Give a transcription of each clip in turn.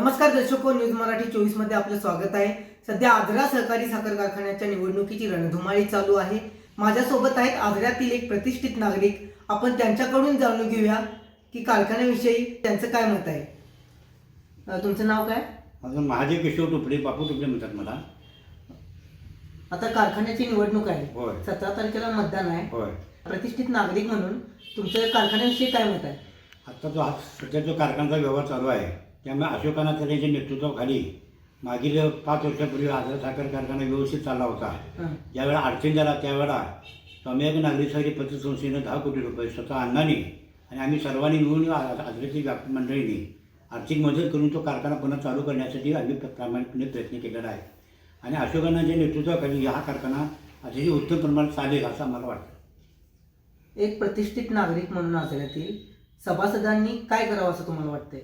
नमस्कार दर्शको न्यूज मराठी चोवीसमध्ये आपलं स्वागत आहे. सध्या आजरा सहकारी साखर कारखान्याच्या निवडणुकीची रणधुमाळी चालू आहे. माझ्यासोबत आहेत आजऱ्यातील एक प्रतिष्ठित नागरिक. आपण त्यांच्याकडून जाणून घेऊया की कारखान्याविषयी त्यांचं काय मत आहे. अं, तुमचं नाव काय? माझं महादेव केशव टुपडे बापू टुपडे म्हणतात मला. आता कारखान्याची निवडणूक आहे. होय. सतरा तारखेला मतदान आहे. होय. प्रतिष्ठित नागरिक म्हणून तुमचं कारखान्याविषयी काय मत आहे? आत्ता जो हा सध्या जो कारखान्याचा व्यवहार चालू आहे त्यामुळे अशोकाना त्यांच्या नेतृत्वाखाली मागील पाच वर्षापूर्वी आजरा साखर कारखाना व्यवस्थित चालला होता. ज्यावेळेला अडचण झाला त्यावेळेला स्वामी नागरी सहकारी पतसंस्थेनं दहा कोटी रुपये स्वतः अण्णांनी आणि आम्ही सर्वांनी मिळून आ- आजऱ्याची व्याप मंडळींनी आर्थिक मदत करून तो कारखाना पुन्हा चालू करण्यासाठी आम्ही प्र- प्रामाणिकपणे प्रयत्न केलेला आहे. आणि अशोकांनाच्या नेतृत्वाखाली हा कारखाना अतिशय उत्तम प्रमाणात चालेल असं आम्हाला वाटतं. एक प्रतिष्ठित नागरिक म्हणून आजऱ्यातील सभासदांनी काय करावं असं तुम्हाला वाटतंय?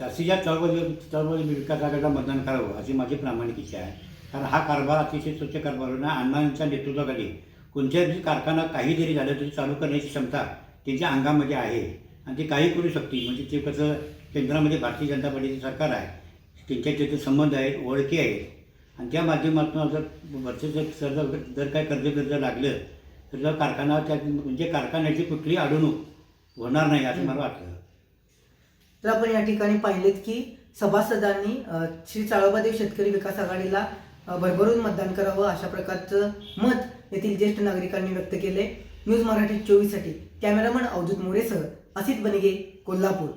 जास्तीत जास्त चळवळी चळवळी विकास आघाडीला मतदान करावं अशी माझी प्रामाणिक इच्छा आहे. कारण हा कारभार अतिशय स्वच्छ कारभार आहे. आणि अण्णांच्या नेतृत्वाखाली कोणत्याही कारखाना काही जरी झालं तरी चालू करण्याची क्षमता त्यांच्या अंगामध्ये आहे. आणि ते काही करू शकते म्हणजे ते कसं केंद्रामध्ये भारतीय जनता पार्टीचे सरकार आहे. त्यांच्या तिथे संबंध आहेत ओळखी आहेत. आणि त्या माध्यमातून जर वर्ष जर जर काय कर्ज कर्ज लागलं तर जर कारखाना त्या म्हणजे कारखान्याची कुठली अडवणूक होणार नाही असं मला वाटतं. तर आपण या ठिकाणी पाहिलेत की सभासदांनी श्री चाळोबादेव शेतकरी विकास आघाडीला भरभरून मतदान करावं अशा प्रकारचं मत येथील ज्येष्ठ नागरिकांनी व्यक्त केले न्यूज मराठी चोवीससाठी. कॅमेरामन अवधूत मोरेसह असित बनगे कोल्हापूर.